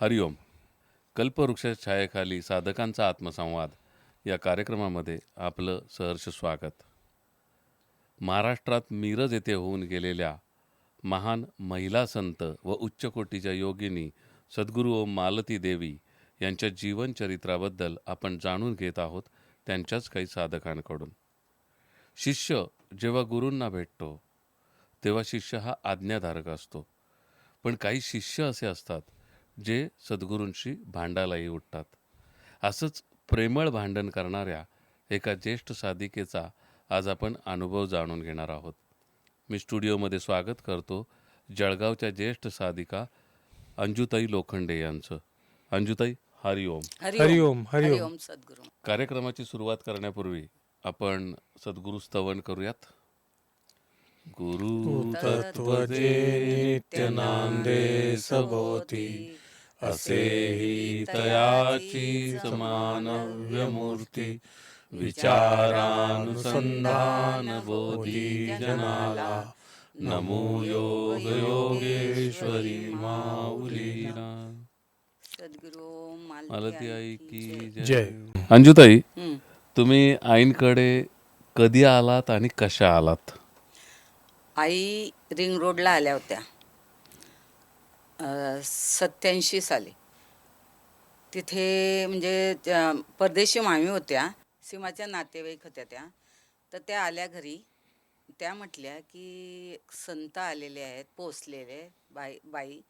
हरिओम. कल्पवृक्षाच्या छायेखाली साधकांचा आत्मसंवाद. या कार्यक्रमामध्ये आपलं सहर्ष स्वागत. महाराष्ट्रात मिरज येथे होऊन गेलेल्या महान महिला संत व उच्च कोटीच्या योगिनी सद्गुरू ओम मालती देवी यांच्या जीवनचरित्राबद्दल आपण जाणून घेत आहोत त्यांच्याच काही साधकांकडून. शिष्य जेव्हा गुरूंना भेटतो तेव्हा शिष्य हा आज्ञाधारक असतो. पण काही शिष्य असे असतात जे सद्गुरूंशी भांडायलाही उठतात. असंच प्रेमळ भांडण करणाऱ्या एका ज्येष्ठ साधिकेचा आज आपण अनुभव जाणून घेणार आहोत. मी स्टुडिओमध्ये स्वागत करतो जळगावच्या ज्येष्ठ साधिका अंजुताई लोखंडे यांचं. अंजुताई हरिओम हरिओम हरिओम सद्गुरू. कार्यक्रमाची सुरुवात करण्यापूर्वी आपण सद्गुरु स्तवन करूयात. गुरु तत्वजे नित्य नांदे सभोती असे हि तयाची समानव्य मूर्ती विचारानुसंधान बोधी जनाला. नमो योग योगेश्वरी माऊलीला सद्गुरू मालती आई की जय. अंजुताई. तुम्ही आईंकडे कधी आलात आणि कशा आलात? आई रिंग रोडला आल्या होत्या. सत्याऐंशी साली. तिथे म्हणजे परदेशी मामी होत्या सीमाच्या नातेवाईक होत्या त्या तर त्या आल्या घरी. त्या म्हटल्या की संत आलेले आहेत पोचलेले बाई बाई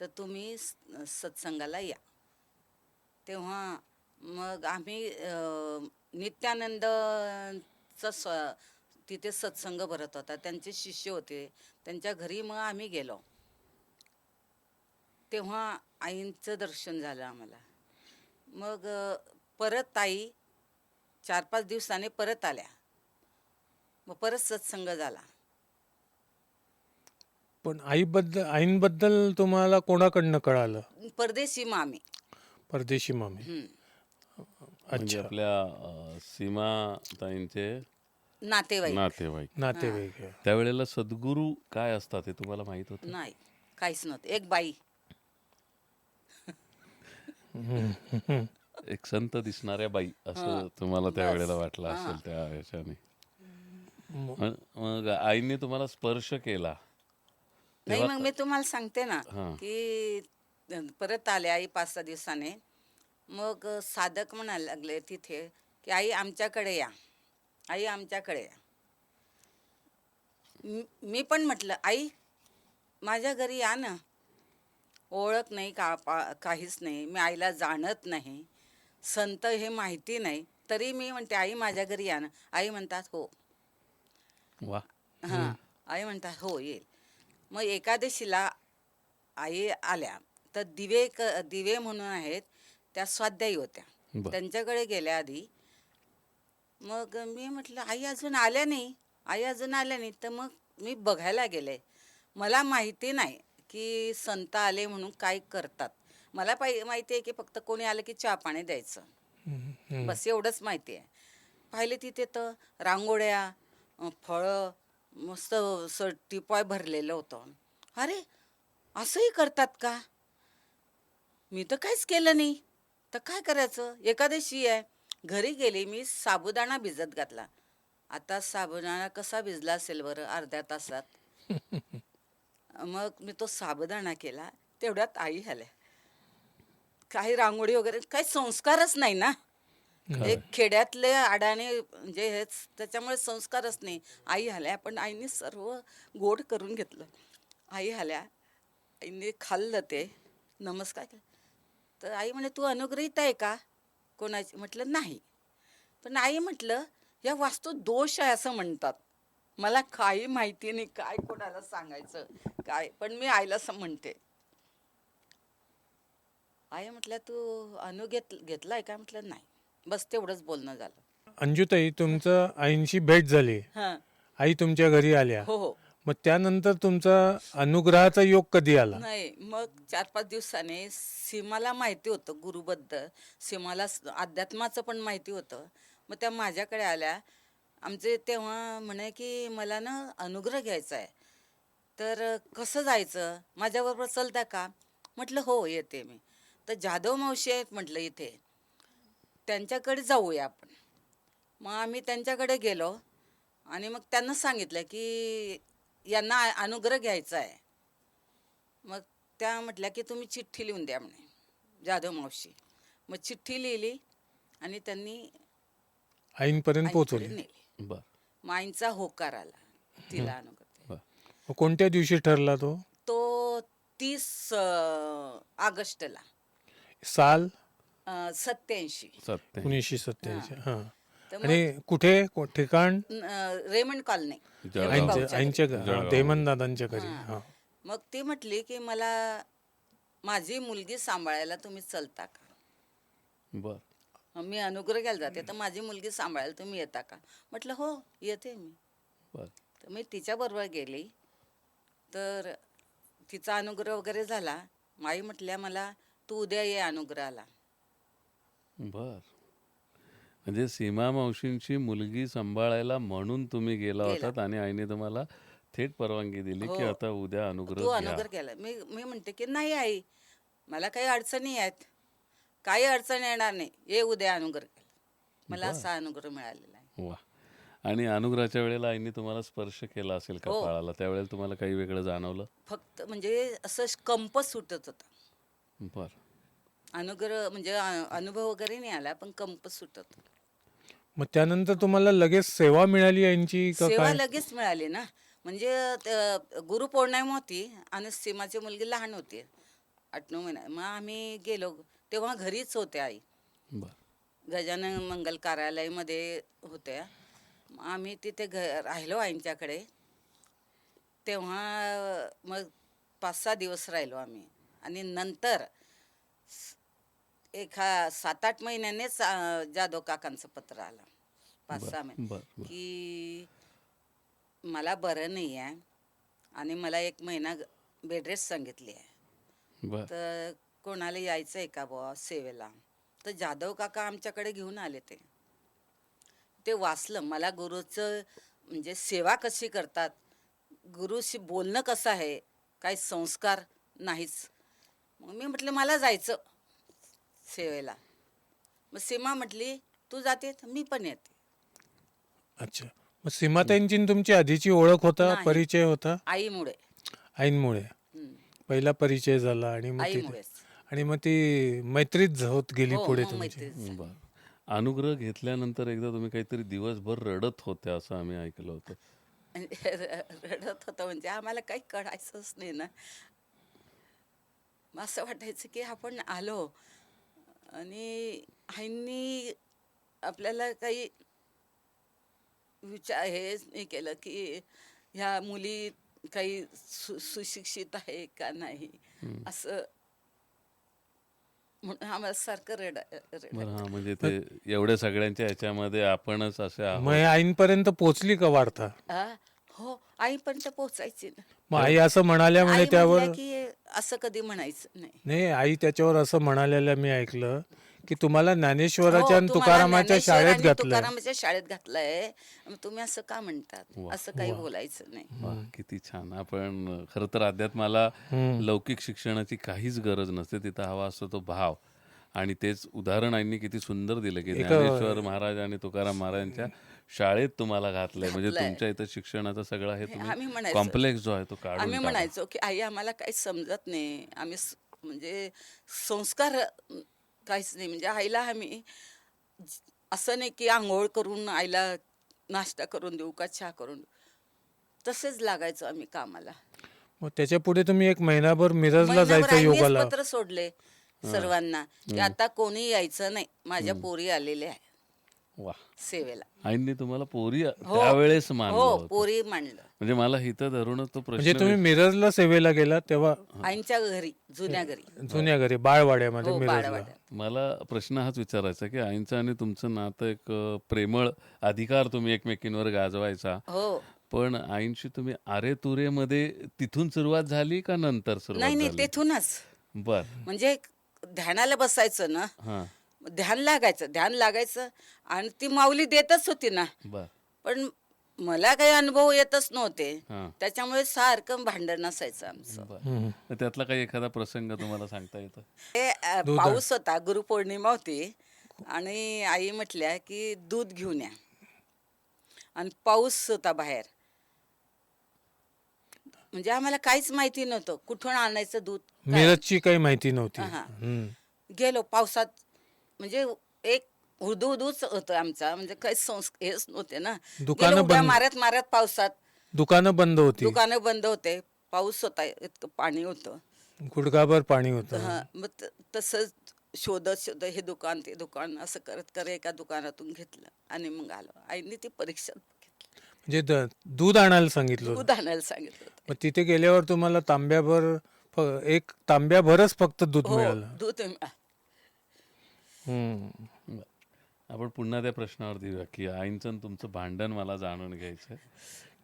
तर तुम्ही स- सत्संगाला या. तेव्हा मग आम्ही नित्यानंदचा स तिथे सत्संग भरत होता. त्यांचे शिष्य होते. त्यांच्या घरी मग आम्ही गेलो. तेव्हा आईंचं दर्शन झालं आम्हाला. मग परत आई चार पाच दिवसाने परत आल्या. मग परत सत्संग झाला. पण आईबद्दल आईंबद्दल तुम्हाला कोणाकडनं कळालं? परदेशी मामी. परदेशी मामी. म्हणजे अच्छा. आपल्या सीमा ताईंचे नातेवाईक. नातेवाईक. नातेवाईक. त्यावेळेला सद्गुरू काय असतात हे तुम्हाला माहीत होतं? नाही काहीच नव्हतं. एक बाई. एक संत दिसणाऱ्या बाई असं तुम्हाला त्यावेळेला वाटलं असेल त्या ह्याच्याने. मग- मग आईने तुम्हाला स्पर्श केला. नाही मग मी तुम्हाला सांगते ना. की परत आले आई पाच सहा दिवसाने. मग साधक म्हणायला लागले तिथे की आई आमच्याकडे या. आई आमच्याकडे या. मी पण म्हटलं आई माझ्या घरी या ना. ओळख नाही का पा काहीच नाही. मी आईला जाणत नाही. संत हे माहिती नाही. तरी मी म्हणते आई माझ्या घरी या ना. आई म्हणतात हो. वा. हां. आई म्हणतात हो येईल. मग एकादशीला आई आल्या. तर दिवे क दिवे म्हणून आहेत त्या स्वाध्यायी होत्या. त्यांच्याकडे गेल्या आधी मग मी म्हटलं आई अजून आल्या नाही. आई अजून आल्या नाही. तर मग मी बघायला गेले. मला माहिती नाही. की संत आले म्हणून काय करतात? मला पाहि माहिती आहे की फक्त कोणी आलं की चहा पाणी द्यायचं. बस एवढंच माहिती आहे पाहिले तिथे तर रांगोळ्या फळं मस्त स टिपॉय भरलेलं होतं. अरे असंही करतात का? मी तर काहीच केलं नाही. तर काय करायचं? एकादशी आहे. घरी गेली मी साबुदाणा भिजत घातला. आता साबुदाणा कसा भिजला असेल बरं? अर्ध्या तासात. मग मी तो साबुदाणा केला तेवढ्यात आई आल्या. काही रांगोळी वगैरे काही संस्कारच नाही ना. एक खेड्यातले अडाणे म्हणजे हेच त्याच्यामुळे संस्कारच नाही. आई आल्या पण आईने सर्व गोड करून घेतलं. आई आल्या आईने खाल्लं ते नमस्कार केला. तर आई म्हणे तू अनुग्रहित आहे का? कोणाची म्हटलं नाही. पण आई म्हटलं या वास्तू दोष आहे असं म्हणतात. मला काही माहिती नाही काय कोणाला सांगायचं काय? पण मी आईला असं म्हणते. आई म्हटलं तू अनु घेत घेतलाय का? म्हटलं नाही. बस तेवढंच बोलणं झालं. अंजुताई तुमचं आईंशी भेट झाली. हां. आई तुमच्या घरी आल्या. हो हो. मग त्यानंतर तुमचा अनुग्रहाचा योग कधी आला? नाही मग चार पाच दिवसाने सीमाला माहिती होतं गुरुबद्दल. सीमाला स- अध्यात्माचं पण माहिती होतं. मग त्या माझ्याकडे आल्या. आमचे तेव्हा म्हणे की मला ना अनुग्रह घ्यायचा आहे. तर कसं जायचं? माझ्याबरोबर चलता का? म्हटलं हो येते मी. तर जाधव मावशी आहेत म्हटलं इथे. त्यांच्याकडे जाऊया आपण. मग आम्ही त्यांच्याकडे गेलो आणि मग त्यांना सांगितलं की यांना अनुग्रह घ्यायचा आहे. मग त्या म्हटल्या की तुम्ही चिठ्ठी लिहून द्या म्हणे जाधव मावशी. मग चिठ्ठी लिहिली आणि त्यांनी आईकडे पोहोचवली. नेली. बर. मग आईंचा होकार आला. तिला मग कोणत्या दिवशी ठरला तो? तो तीस ऑगस्टला. साल? सत्याऐंशी सत्य एकोणीसशे सत्याऐंशी हा. तर मग आणि कुठे? को- ठिकाण? न- रेमंड कॉलनी. जळगाव. आईंच्या भाऊच्या आईंच्या घ- जळगाव. देमन दादांच्या घरी हां. मग ती म्हटली की मला माझी मुलगी सांभाळायला तुम्ही चलता का? बर. मी अनुग्रह घ्यायला जाते. तर माझी मुलगी सांभाळायला तुम्ही येता का? म्हटलं हो येते मी. बर. तर मी तिच्याबरोबर गेली. तर तिचा अनुग्रह वगैरे झाला. माई म्हटल्या मला तू उद्या ये अनुग्रहाला. बर. म्हणजे सीमा मावशींची मुलगी सांभाळायला म्हणून तुम्ही गेला गेला. होतात आणि आईने तुम्हाला थेट परवानगी दिली की हो. आता उद्या तू अनुग्रह घ्या. अनुग्रह केला. मी मी म्हणते की नाही आई मला काही अडचणी आहेत. काही अडचण येणार नाही. ये उद्या अनुग्रह केला. मला असा अनुग्रह मिळालेला आहे. वा. आणि अनुग्रहाच्या वेळेला आईने तुम्हाला स्पर्श केला असेल हो. कपाळाला त्यावेळेला तुम्हाला काही वेगळं जाणवलं? फक्त म्हणजे असं कंप सुटत होता. बर. अनुग्रह म्हणजे अ- अनुभव वगैरे नाही आला पण कंप सुटत होता. मग त्यानंतर तुम्हाला लगेच सेवा मिळाली आईंची का सेवा काय? लगेच मिळाली ना. म्हणजे त- गुरुपौर्णिमा होती आणि सीमाची मुलगी लहान होती. आठ नऊ महिना. मग आम्ही गेलो. तेव्हा घरीच होते आई. गजानन मंगल कार्यालयामध्ये होत्या. आम्ही तिथे घ राहिलो आईंच्याकडे. तेव्हा मग पाच सहा दिवस राहिलो आम्ही. आणि नंतर एका सात आठ महिन्यानेच जाधव काकांचं पत्र आलं. पाच सहा महिने. की मला बरं नाही आहे आणि मला एक महिना बेडरेस्ट सांगितली आहे. तर कोणाला यायचं आहे का बुवा सेवेला? तर जाधव काका आमच्याकडे घेऊन आले ते. ते वाचलं मला गुरुचं म्हणजे सेवा कशी करतात? गुरुशी बोलणं कसं आहे? काही संस्कार नाहीच. मग मी म्हटलं मला जायचं सेवेला. मग सीमा म्हटली तू जाते? तर मी पण येते. अच्छा. मग सीमाताईंची न तुमची आधीची ओळख होता नाही. परिचय होता? आईमुळे. आईंमुळे. हम्म. पहिला परिचय झाला आणि मग तिथे आईमुळेच. आणि मग ती मैत्रीच होत गेली हो, पुढे मग तुमची. मैत्रीच. झाली. बर. अनुग्रह घेतल्यानंतर एकदा तुम्ही काहीतरी दिवसभर रडत होत्या असं आम्ही ऐकलं होतं. म्हणजे र- रडत होतं म्हणजे आम्हाला काही कळायचंच नाही ना. मग असं वाटायचं की आपण आलो आणि आईंनी आपल्याला काही विचार हेच नाही केलं की ह्या मुली काही सु सुशिक्षित आहे का नाही? असं म्हणून आम्हाला सारखं रड रड. बरं हा म्हणजे ते एवढ्या सगळ्यांच्या ह्याच्यामध्ये आपणच असे आहोत. मग हे आईंपर्यंत पोहोचली का वार्ता? आ, हो आईपर्यंत पोचायची ना. मग आई असं म्हणाल्या म्हणे आई त्यावर म्हणल्या की असं कधी म्हणायचं नाही. नाही आई त्याच्यावर असं म्हणालेलं मी ऐकलं की तुम्हाला ज्ञानेश्वराच्या आणि हो, तुम्हाला तुकारामाच्या ज्ञानेश्वर शाळेत आणि घातलंय. तुकारामाच्या शाळेत घातलंय. मग तुम्ही असं का म्हणतात? असं काही बोलायचं नाही. वा किती छान. आपण खरं तर अध्यात्माला लौकिक शिक्षणाची काहीच गरज नसते. तिथं हवा असतो तो भाव. आणि तेच उदाहरण आईंनी किती सुंदर दिलं की ज्ञानेश्वर महाराज आणि तुकाराम महाराजांच्या शाळेत तुम्हाला घातलंय. म्हणजे घातलंय. तुमच्या इथं शिक्षणाचा सगळा हे आम्ही तुम्ही म्हणायचो. कॉम्प्लेक्स जो आहे तो काढून आम्ही. म्हणायचो की आई आम्हाला काही समजत नाही. आम्ही स- म्हणजे संस्कार अं, काहीच नाही. म्हणजे आईला आम्ही असं नाही की आंघोळ करून आईला नाश्ता करून देऊ का चहा करून देऊ. तसेच लागायचो आम्ही कामाला. मग त्याच्या पुढे तुम्ही एक महिनाभर मिरजला जायचं योगाला. पत्र सोडले सर्वांना की आता कोणी यायचं नाही. माझ्या पोरी आलेल्या आहे वा. सेवेला. आईंनी तुम्हाला पोरी हो. त्यावेळेस मानलं हो होतं. पोरी मांडलं म्हणजे मला हिथं धरूनच तो म्हणजे प्रश्न तुम्ही मिरजला सेवेला गेला तेव्हा आईंच्या घरी जुन्या घरी. जुन्या घरी बाळवाड्यामध्ये हो मिरजला. मला प्रश्न हाच विचारायचा की आईंचं आणि तुमचं नातं एक अ, प्रेमळ अधिकार तुम्ही एकमेकींवर गाजवायचा. हो. पण आईंशी तुम्ही आरे तुरे मध्ये तिथून सुरुवात झाली का नंतर नाही सुरुवात नाही झाली? तेथूनच. बर. म्हणजे ध्यानाला बसायचं ना हा. ध्यान लागायचं ध्यान लागायचं. आणि ती माऊली देतच होती ना. बर. पण मला काही अनुभव येतच नव्हते. हां. त्याच्यामुळे सारखं भांडण असायचं आमचं. बरं. हम्म. तर त्यातला काही एखादा प्रसंग तुम्हाला सांगता येतो? अ, दूध पाऊस होता गुरुपौर्णिमा होती. आणि आई म्हटल्या की दूध घेऊन या. आणि पाऊस होता बाहेर. म्हणजे आम्हाला काहीच माहिती नव्हतं. कुठून आणायचं दूध? काय. मिरजची काही माहिती नव्हती. हा. हम्म. गेलो पावसात म्हणजे एक हुदू हुदूच होतं आमचा. म्हणजे काही संस् हेच नव्हते ना. दुकानं गेलो उड्या बंद. मारत मारत पावसात. दुकानं बंद होती. दुकानं बंद होते. पाऊस होता इतकं पाणी होतं. गुडघाभर पाणी होतं. हा मग त- तसंच शोधत शोधत हे दुकान ते दुकान असं करत करत एका दुकानातून घेतलं आणि मग आलो. आईने ती परीक्षा घेतली. म्हणजे द- दूध आणायला सांगितलं होतं. दूध आणायला सांगितलं होतं. मग तिथे गेल्यावर तुम्हाला तांब्याभर फ- एक तांब्याभरच फक्त दूध हो मिळालं. दूध मिळा- हम्म. बरं. आपण पुन्हा त्या प्रश्नावर देऊया की आईंचं आणि तुमचं भांडण मला जाणून घ्यायचं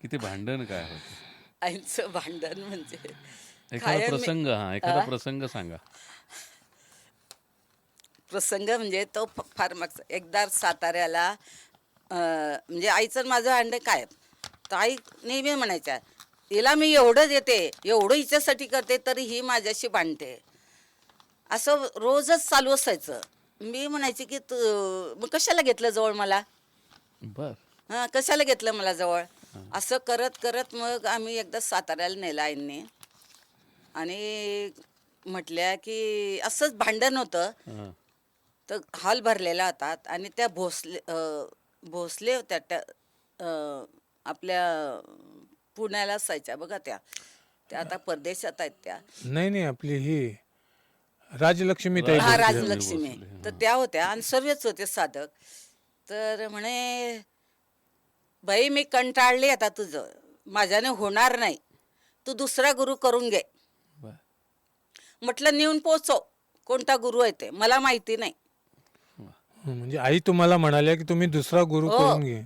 की ते भांडण काय होतं आईचं भांडण म्हणजे एखादा कायम प्रसंग हा एखादा? प्रसंग सांगा प्रसंग म्हणजे तो फ- फार मागचा एकदा साताऱ्याला अं, म्हणजे आईचं आणि माझं अंडे काय तर आई नेहमी म्हणायच्या हिला मी एवढं देते एवढं हिच्यासाठी करते तरी ही माझ्याशी भांडते असं रोजच चालू असायचं मी म्हणायची की तू मग कशाला घेतलं जवळ मला? बर. हां कशाला घेतलं मला जवळ? असं करत करत मग आम्ही एकदा साताऱ्याला नेलं आईंनी. आणि म्हटल्या की असंच भांडण होतं. हां. तर हॉल भरलेला होता. आणि त्या भोसले अं, भोसले होत्या त्या अं, आपल्या पुण्याला असायच्या बघा त्या. त्या आता परदेशात आहेत त्या. नाही नाही आपली ही राजलक्ष्मी ताई हा. राजलक्ष्मी. तर त्या होत्या आणि सर्वच होते साधक. तर म्हणे बाई मी कंटाळले आता तुझं. माझ्याने होणार नाही. तू दुसरा गुरु करून घे. म्हटलं नेऊन पोचव. कोणता गुरु आहे ते? मला माहिती नाही. म्हणजे आई तुम्हाला म्हणाल्या की तुम्ही दुसरा गुरु हो. करून घे.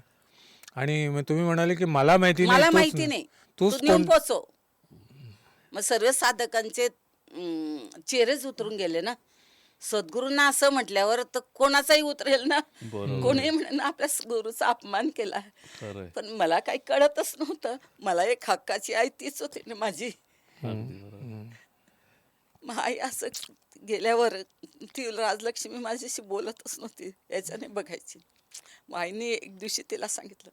आणि मग तुम्ही म्हणाले की मला माहिती नाही मला तूच माहिती नाही. तू तूच नेऊन कोण पोचव. मग सर्व साधकांचे अं, चेहरेच उतरून गेले ना. सद्गुरूंना असं म्हटल्यावर तर कोणाचाही उतरेल ना. बरोबर. कोणी म्हणे ना आपल्या गुरुचा अपमान केला. खरंय. पण मला काही कळतच नव्हतं. मला एक हक्काची आई तीच होती ना माझी. अगदी बरोबर. मग आई असं गेल्यावर ती राजलक्ष्मी माझ्याशी बोलतच नव्हती. याच्याने बघायची. मग आईने एक दिवशी तिला सांगितलं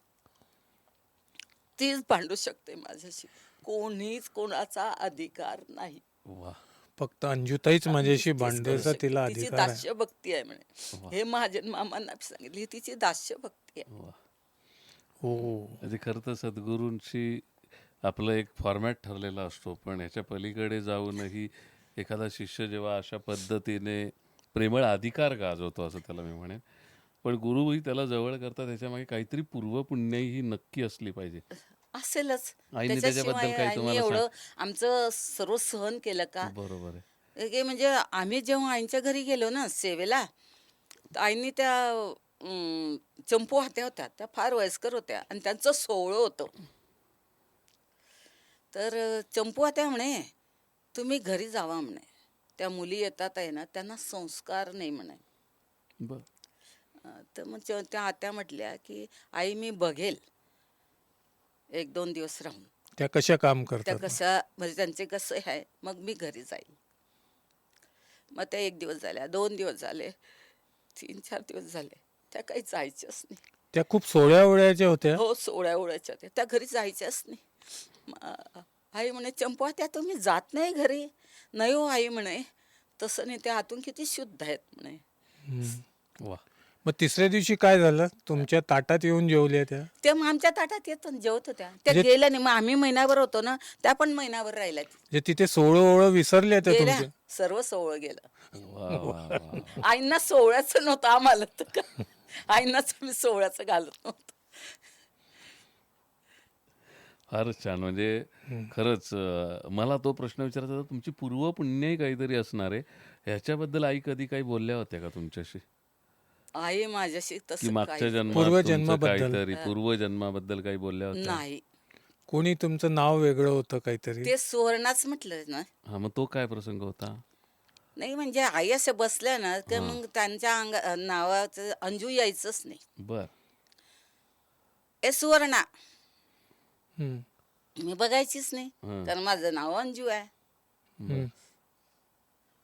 तीच भांडू शकते माझ्याशी. कोणीच कोणाचा अधिकार नाही. वा फक्त अंजुताईच माझ्याशी भांडायचा. तिला तिची अधिकार आहे. दास्य भक्ती आहे म्हणे. हे महाजन मामांना सांगितली ही तिची दास्य भक्ती आहे. वा. हो. म्हणजे खरं तर सद्गुरूंशी आपलं एक फॉर्मॅट ठरलेला असतो पण ह्याच्या पलीकडे जाऊनही एखादा शिष्य जेव्हा अशा पद्धतीने प्रेमळ अधिकार गाजवतो असं त्याला मी म्हणेन. पण गुरुही त्याला जवळ करतात त्याच्यामागे काहीतरी पूर्वपुण्याही नक्की असली पाहिजे. असेलच. आईने त्याच्याबद्दल त्याच्याशिवाय काही आईने तुम्हाला एवढं आमचं सर्व सहन केलं का? बरोबर आहे. हे म्हणजे आम्ही जेव्हा आईच्या घरी गेलो ना सेवेला तर आईने त्या अं, चंपू हात्या होत्या त्या फार वयस्कर होत्या आणि त्यांचं सोहळं होतं. तर अं, चंपू हात्या म्हणे तुम्ही घरी जावा म्हणे. त्या मुली येतात आहे ना त्यांना संस्कार नाही म्हणे. बर. अं, तर मग त्या- त्या आत्या म्हटल्या की आई मी बघेल. एक दोन दिवस राहून. त्या कशा काम त्या करतात कशा म्हणजे त्यांचे कसं आहे मग मी घरी जाईल मग त्या एक दिवस झाल्या दोन दिवस झाले तीन चार दिवस झाले त्या काही जायच्याच नाही. त्या खूप सोळ्या ओळ्याच्या होत्या? हो सोळ्या ओळ्याच्या त्या त्या घरी जायच्याच नाही. आई म्हणे चंपा त्या तुम्ही जात नाही घरी. नाही हो आई म्हणे तसं नाही त्या आतून किती शुद्ध आहेत म्हणे. हम्म. वा. मग तिसऱ्या दिवशी काय झालं? तुमच्या ताटात येऊन जेवल्या त्या? त्या मग आमच्या ताटात येत जेवत होत्या. त्या म्हणजे- गेल्या नाही मग आम्ही महिनाभर होतो ना त्या पण महिनाभर राहिल्या म्हणजे तिथे सोळं ओळं विसरल्या त्या गेल्या तुमच्या? सर्व सोहळं गेलं. वा वा वा. आईंना सोहळ्याचं नव्हतं आम्हाला तर का? आईंनाच आम्ही सोहळ्याचं घालत नव्हतं. फारच छान. म्हणजे खरंच अं, मला तो प्रश्न विचारायचा होता तुमची पूर्व पुण्यही काहीतरी असणार आहे? ह्याच्याबद्दल आई कधी काही बोलल्या होत्या का तुमच्याशी? आई माझ्याशी की तसं मागच्या काही जन्मात तुमचं पूर्वजन्माबद्दल. काहीतरी पूर्वजन्माबद्दल काही बोलल्या होत्या? नाही. कोणी तुमचं नाव वेगळं होतं काहीतरी? ते सुवर्णाच म्हटलं ना. हा मग तो काय प्रसंग होता? नाही म्हणजे आई असे बसल्या ना की मग त्यांच्या अंग नावाचं अंजू यायचंच नाही. बर. ए सुवर्णा. हम्म. मी बघायचीच नाही हं. कारण माझं नाव अंजू आहे. हम्म.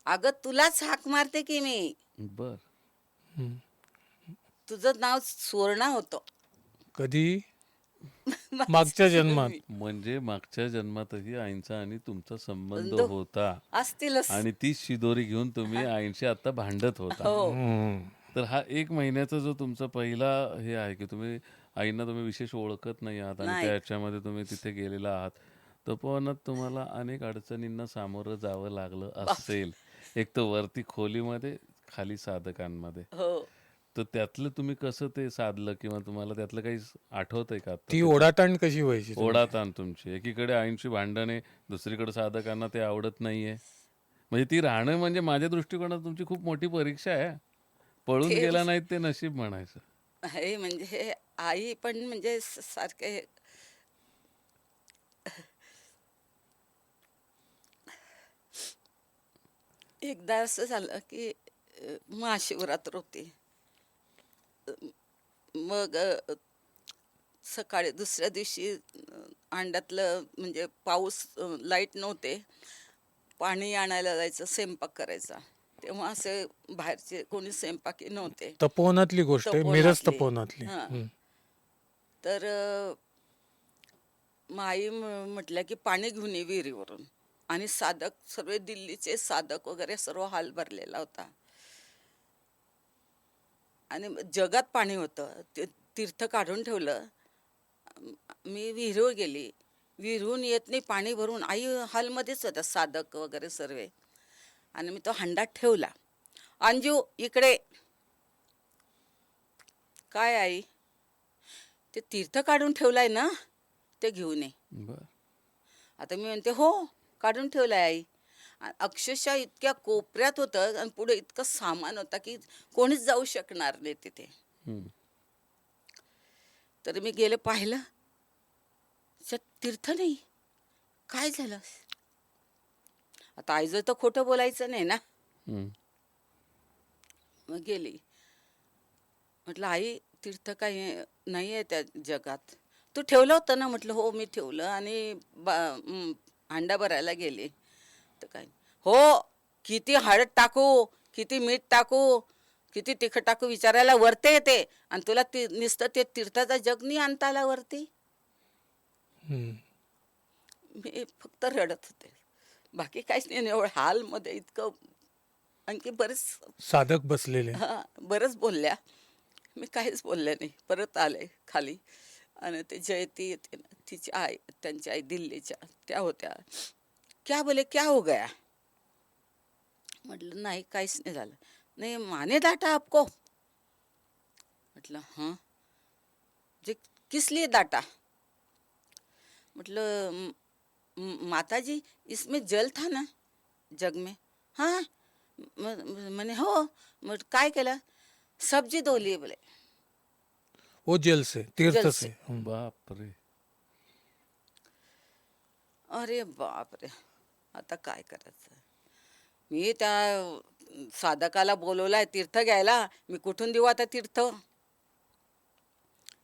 अगं तुलाच हाक मारते की मी. बर. हम्म. तुझं नाव सुवर्णा होतं. कधी? मागच्या जन्मात. म्हणजे मागच्या जन्मातही आईंचा आणि तुमचा संबंध बंध- होता. असतीलच. आणि ती शिदोरी घेऊन तुम्ही आईंशी आता भांडत होता. हो. हम्म. तर हा एक महिन्याचा जो तुमचा पहिला हे आहे की तुम्ही आईंना तुम्ही विशेष ओळखत नाही आहात आणि नाही. त्याच्यामध्ये तुम्ही तिथे गेलेला आहात. तर पण तुम्हाला अनेक अडचणींना सामोरं जावं लागलं असेल. एक तर वरती खोलीमध्ये खाली साधकांमध्ये. हो. तर त्यातलं तुम्ही कसं ते साधलं किंवा तुम्हाला त्यातलं काही आठवतंय का आता? ती ओढाताण कशी व्हायची? ओढाताण तुमची. एकीकडे आईंची भांडणे दुसरीकडे साधकांना ते आवडत नाहीये. म्हणजे ती राहणं म्हणजे माझ्या दृष्टिकोनात तुमची खूप मोठी परीक्षा आहे. पळून ते- गेला नाहीत ते नशीब म्हणायचं. आहे म्हणजे आई पण म्हणजे सारखे एकदा असं झालं की अ, महाशिवरात्र होती. मग सकाळी दुसऱ्या दिवशी अंड्यातलं म्हणजे पाऊस लाइट नव्हते. पाणी आणायला जायचं स्वयंपाक करायचा. तेव्हा असे बाहेरचे कोणी स्वयंपाकी नव्हते. तपोवनातली गोष्ट आहे मिरज तपोवनातली. हां. तर अ, माई म- म्हटल्या की पाणी घेऊन ये विहिरीवरून. आणि साधक सर्व दिल्लीचे साधक वगैरे सर्व हाल भरलेला होता. आणि जगात पाणी होतं. ते तीर्थ काढून ठेवलं. मी विहिरीवर गेली. विहिरून येत नाही पाणी भरून. आई हॉलमध्येच होत्या साधक वगैरे सर्व. आणि मी तो हंडात ठेवला. अंजू इकडे. काय आई? ते तीर्थ काढून ठेवलाय ना? ते घेऊन ये. आता मी म्हणते हो काढून ठेवलाय आई. अक्षरशः इतक्या कोपऱ्यात होतं आणि पुढे इतकं सामान होतं की कोणीच जाऊ शकणार नाही तिथे. तर मी गेले पाहिलं. तीर्थ नाही. काय झालं? आता आईचं तर खोटं बोलायचं नाही ना. मग गेली. म्हटलं आई तीर्थ काही नाही आहे त्या जगात. तू ठेवलं होतं ना? म्हटलं हो मी ठेवलं आणि बा हांडा भरायला गेले. तर काय हो किती हळद टाकू किती मीठ टाकू किती तिखट टाकू विचारायला वरते येते. आणि तुला ती नुसतं ते तीर्थाचा जग नाही आणता आला वरती. मी फक्त रडत होते. बाकी काहीच नाही एवढं हालमध्ये इतकं आणखी बरेच साधक बसलेले. हा बरंच बोलल्या. मी काहीच बोलले नाही. परत आले खाली. आणि ते जयती तिची आई त्यांची आई दिल्लीच्या त्या होत्या. क्या बोले क्या हो गया? म्हटलं नाही काहीच नाही झालं. नाही माने डाटा आपको? म्हटलं हाँ. जे किस लिए डाटा मतलब "म- म- माता जी इसमें जल था ना जग में? हाँ. मैंने हो. काय केलं? सब्ज़ी धोली बोले. ओ जल से तीर्थ से. से. हम्म. बापरे अरे बापरे आता काय करायचं? मी त्या साधकाला बोलवलाय तीर्थ घ्यायला. मी कुठून देऊ आता तीर्थ?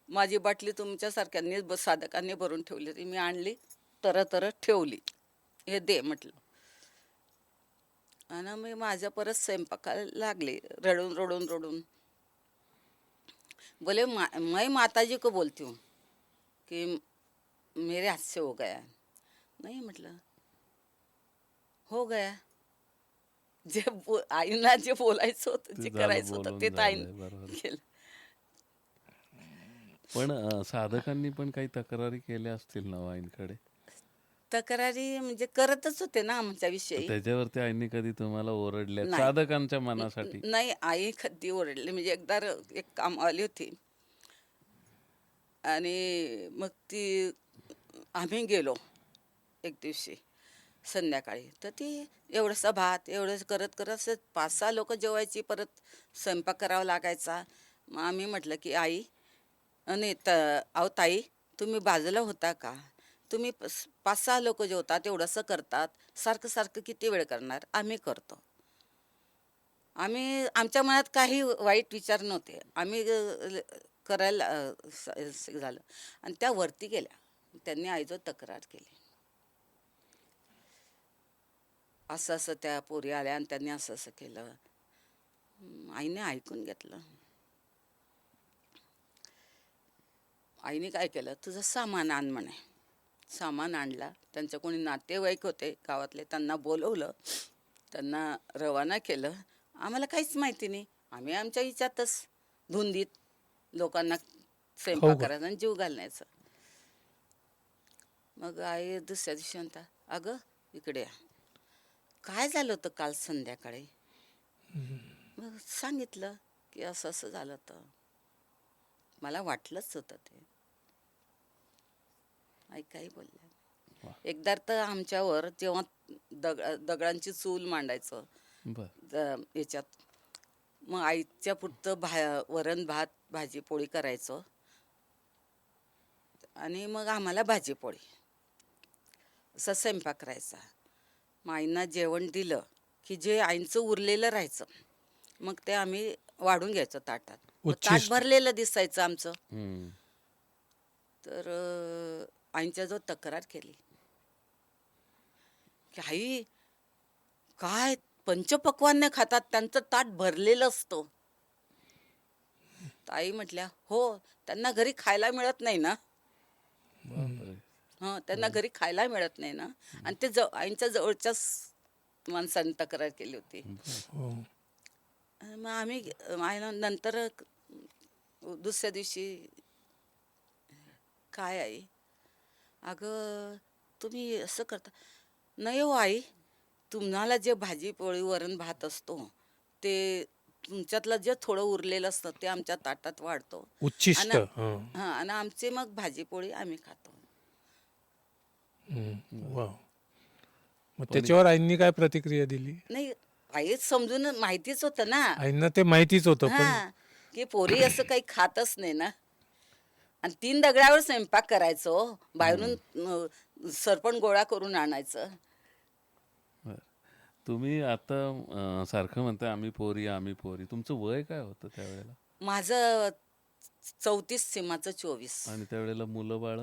माझी बाटली तुमच्यासारख्यांनी ब- साधकांनी भरून ठेवली होती. मी आणली तर तर ठेवली. हे दे म्हटलं. आणि मी माझ्या परत स्वयंपाकाला लागले रडून रडून रडून. बोले मा, मैं माताजी को बोलती हूँ कि मेरे हाथ से हो गया नाही म्हटलं. हो गया. जे आईना जे बोलायचं होतं जे करायचं होतं ते तर आईने. केलं. पण साधकांनी पण काही तक्रारी केल्या असतील ना आईंकडे? तक्रारी म्हणजे करतच होते ना आमच्याविषयी त्याच्यावरती आईंनी कधी तुम्हाला ओरडल्या नाही. साधकांच्या मनासाठी? नाही आई कधी ओरडली. म्हणजे एकदा एक काम आली होती. आणि मग ती आम्ही गेलो एक दिवशी. संध्याकाळी. तर ती एवढंसं भात एवढं करत करत असं पाच सहा लोक जेवायची परत स्वयंपाक करावा लागायचा. मग आम्ही म्हटलं की आई आणि त अहो ताई तुम्ही बाजूला होता का? तुम्ही प- पाच सहा लोक जेवतात एवढंसं करतात. सारखं सारखं किती वेळ करणार? आम्ही करतो. आम्ही आमच्या मनात काही वाईट विचार नव्हते. आम्ही करायला स- झालं. आणि त्या वरती गेल्या. त्यांनी आईजो तक्रार केली. असं असं त्या पोरी आल्या आणि त्यांनी असं असं केलं. हं, आईने ऐकून घेतलं. आईने काय केलं? तुझं सामान आण म्हणे. सामान आणला. त्यांचं कोणी नातेवाईक होते गावातले त्यांना बोलवलं. त्यांना रवाना केलं. आम्हाला काहीच माहिती नाही. आम्ही आमच्या हिच्यातच धुंदीत लोकांना स्वयंपाक हो का? करायचा आणि जीव घालण्याचं. मग आई दुसऱ्या दिवशी म्हणता अगं इकडे या. काय झालं होतं काल संध्याकाळी? मग सांगितलं की असं असं झालं होतं. मला वाटलंच होतं ते. आई काही बोलल्या एकदा तर आमच्यावर जेव्हा दग दगडांची चूल मांडायचं याच्यात मग आईच्या पुरतं भा वरण भात भाजी पोळी करायचं. आणि मग आम्हाला भाजी पोळी असा स्वयंपाक करायचा. मग आईंना जेवण दिलं की जे आईंचं उरलेलं राहायचं मग ते आम्ही वाढून घ्यायचं ताटात मग ताट उच्छिष्ट. भरलेलं दिसायचं आमचं हम्म. तर अं, आईंच्या जो तक्रार केली की आई काय पंचपक्वान्य खातात त्यांचं ताट भरलेलं असतं तर आई म्हटल्या हो त्यांना घरी खायला मिळत नाही ना. हं त्यांना घरी खायला मिळत नाही ना. आणि ते जव आईंच्या जवळच्याच माणसाने तक्रार केली होती. हो. मग आम्ही आईला नंतर दुसऱ्या दिवशी काय आई? अगं तुम्ही असं करता नाही हो आई तुम्हाला जे भाजी पोळी वरण भात असतो ते तुमच्यातलं जे थोडं उरलेलं असतं ते आमच्या ताटात वाढतो. आणि- आणि आमचे मग भाजी पोळी आम्ही खातो. वा. मग त्याच्यावर आईंनी काय प्रतिक्रिया दिली? नाही आई समजून माहितीच होतं ना. आईंना ते माहितीच होतं पण हा. की पोरी असं काही खातच नाही ना. आणि तीन दगडावर स्वयंपाक करायचो. बाहेरून अं, सरपण गोळा करून आणायचं. बर. तुम्ही आता अं, सारखं म्हणताय आम्ही पोरी आम्ही पोरी. तुमचं वय काय होतं त्यावेळेला? माझं चौतीस सीमाचं चोवीस. आणि त्यावेळेला मुलं बाळ?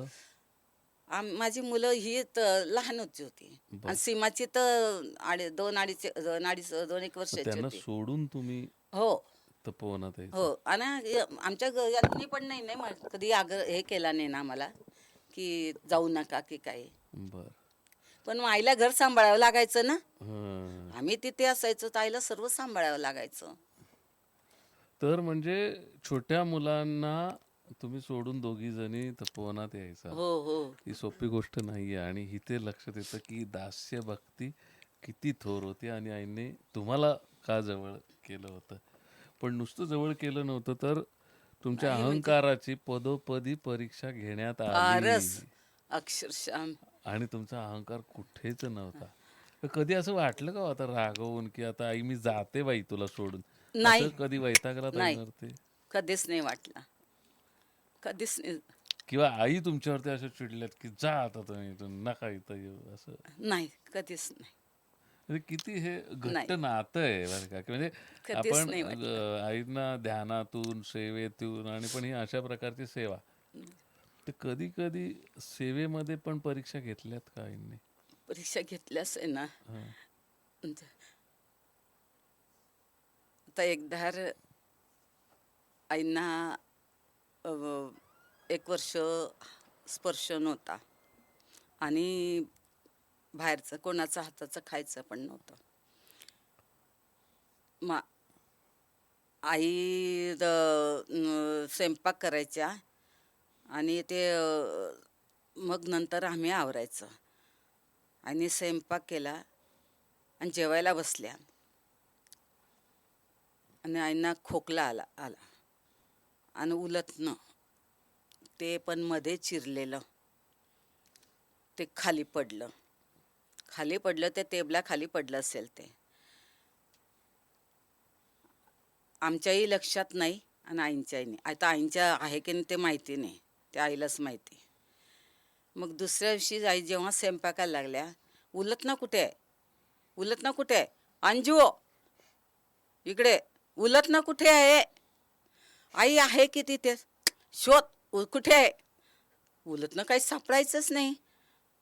आम- माझी मुलं ही त- लहान होती. होती बर. आणि सीमाची तर अडी दोन अडीच दोन अडीच दोन एक वर्षाची त्यांना होती. सोडून तुम्ही हो. तपोवनात हो. आणि य- आमच्या घ- यांनी पण नाही नाही कधी आग्रह हे केला नाही ना आम्हाला की जाऊ नका की काय बर. पण मग आईला घर सांभाळावं लागायचं ना? हं. आम्ही तिथे असायचो तर आईला सर्व सांभाळावं लागायचं. तर म्हणजे छोट्या मुलांना तुम्ही सोडून दोघी जणी तपोवनात यायचा. हो हो. ही सोपी गोष्ट नाहीये आणि इथे लक्षात येतं की दास्य भक्ती किती थोर होती आणि आईने तुम्हाला का जवळ केलं होतं? पण नुसतं जवळ केलं नव्हतं तर तुमच्या अहंकाराची पदोपदी परीक्षा घेण्यात आली. फारच अक्षरशः. आणि तुमचा अहंकार कुठेच नव्हता. तर कधी असं वाटलं का हो आता रागवून की आता आई मी जाते बाई तुला सोडून? नाही. असं कधी वैतागला नाही. तर ते कधीच नाही वाटला. कधीच नाही. किंवा आई तुमच्यावरती असं चिडल्यात की जा आता तुम्ही इथून नका इथं येऊ असं. नाही कधीच नाही. म्हणजे किती हे घट्ट नाही. नातं आहे बरं का. की म्हणजे कधीच आपण नाही वाटलं. अ, आईंना ध्यानातून सेवेतून आणि पण ही अशा प्रकारची सेवा. तर कधी कधी सेवेमध्ये पण परीक्षा घेतल्यात का आईंनी? परीक्षा घेतल्यास आहे ना. हं. आता एकदा आईंना एक वर्ष स्पर्श नव्हता. आणि बाहेरचं कोणाचं हाताचं खायचं पण नव्हतं. मा आई द- स्वयंपाक करायच्या आणि ते मग नंतर आम्ही आवरायचं. आणि स्वयंपाक केला आणि जेवायला बसल्या. आणि आईंना खोकला आला आला. आणि उलटणं ते पण मध्ये चिरलेलं. ते खाली पडलं. खाली पडलं ते टेबला खाली पडलं असेल ते. आमच्याही लक्षात नाही आणि आईंच्याही नाही. आता आईंच्या आहे की नाही ते माहिती नाही. ते आईलाच माहिती. मग दुसऱ्या दिवशी आई जेव्हा स्वयंपाकाला लागल्या उलट ना कुठे आहे? उलट ना कुठे आहे? अंजू इकडे. उलट ना कुठे आहे? आई आहे की तिथे? शोध कुठे आहे? उलटनं काही सापडायचंच नाही.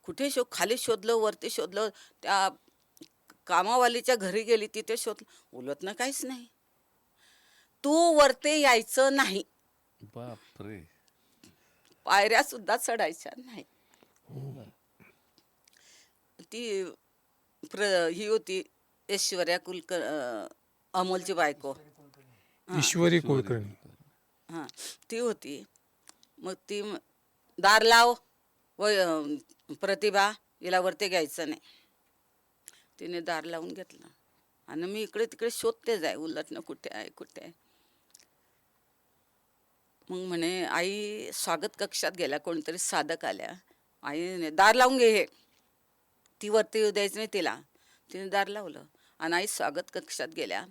कुठे शो खाली शोधलं वरती शोधलं त्या कामावालीच्या घरी गेली तिथे शोधलं उलटनं काहीच नाही. तू वरते यायचं नाही. बापरे. पायऱ्या सुद्धा चढायच्या नाही. ती प्र ही होती ऐश्वर्या कुलकर अं, अमोलची बायको. ईश्वरी कुलकर्णी. हां ती होती. मग ती दार लाव व प्रतिभा हिला वरती घ्यायचं नाही. तिने दार लावून घेतलं. आणि मी इकडे तिकडे शोधते जाय उलटणं कुठे आहे कुठे आहे. मग म्हणे आई स्वागत कक्षात गेल्या कोणतरी साधक आल्या. आईने दार लावून घे हे. ती वरती येऊ द्यायचं नाही तिला. तिने दार लावलं. आणि आई स्वागत कक्षात गेल्या.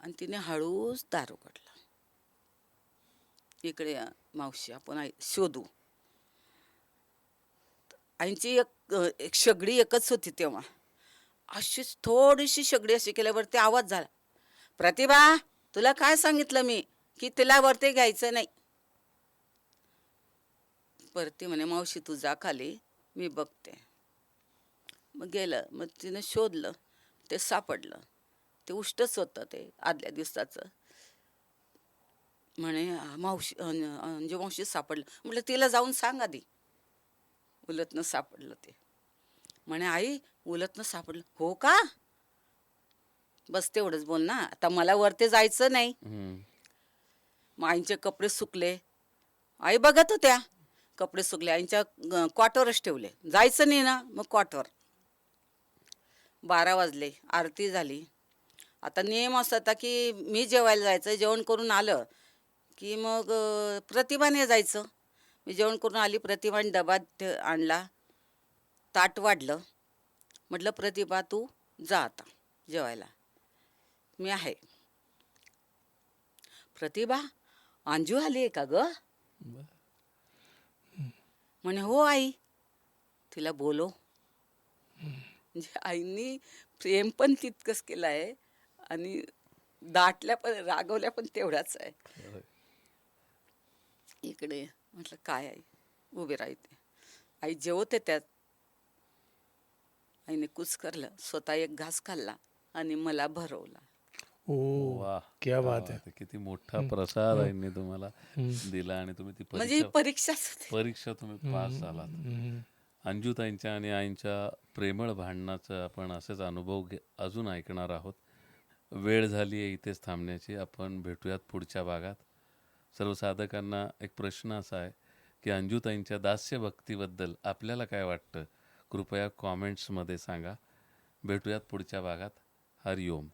आणि तिने हळूच दार उघडलं. इकडे या, मावशी आपण आई शोधू. आईची एक एक शेगडी एकच होती तेव्हा. अशीच थोडीशी शेगडी अशी केल्यावरती आवाज झाला. प्रतिभा तुला काय सांगितलं मी? की तिला वरती घ्यायचं नाही. परती म्हणे मावशी तू जा खाली मी बघते. मग गेलं. मग तिनं शोधलं. ते सापडलं. ते उष्टच होतं ते आदल्या दिवसाचं. म्हणे "आ, मावशी अं, अंजू मावशी सापडलं. म्हटलं तिला जाऊन सांग आधी. उलटनं सापडलं ते. म्हणे आई उलटनं सापडलं. हो का? बस तेवढंच बोल ना. आता मला वरती जायचं नाही. आईचे कपडे सुकले. आई बघत होत्या. कपडे सुकले. आईच्या क्वाटरच ठेवले. जायचं नाही ना मग क्वाटर बारा वाजले. आरती झाली. आता नियम असा होता की मी जेवायला जायचं जेवण करून आलं. की मग प्रतिभाने जायचं. मी जेवण करून आली प्रतिभाने डबा आणला. ताट वाढलं. म्हटलं प्रतिभा तू जा आता जेवायला. मी आहे. प्रतिभा अंजू आली आहे का ग? म्हणे हो आई. तिला बोलो म्हणजे आईनी प्रेम पण तितकंच केलं आहे आणि दाटल्या पण रागवल्या पण तेवढाच आहे. इकडे. म्हटलं काय आई? उभे राहते. आई जेवते त्यात. आईने कुच करलं स्वतः एक घास खाल्ला आणि मला भरवला. ओ वा. क्या बात है किती मोठा प्रसाद आईने तुम्हाला दिला आणि तुम्ही ती म्हणजे ही परीक्षा परीक्षाच होती परीक्षा तुम्ही पास झालात हम्म. अंजुताईंच्या आणि आईंच्या प्रेमळ भांडणाचं आपण असेच अनुभव घे अजून ऐकणार आहोत. वेळ झाली आहे इथेच थांबण्याची. आपण भेटूयात पुढच्या भागात. सर्व साधकांना एक प्रश्न असा आहे की अंजुताईंच्या दास्यभक्तीबद्दल आपल्याला काय वाटतं? कृपया कॉमेंट्समध्ये सांगा. भेटूयात पुढच्या भागात. हरिओम.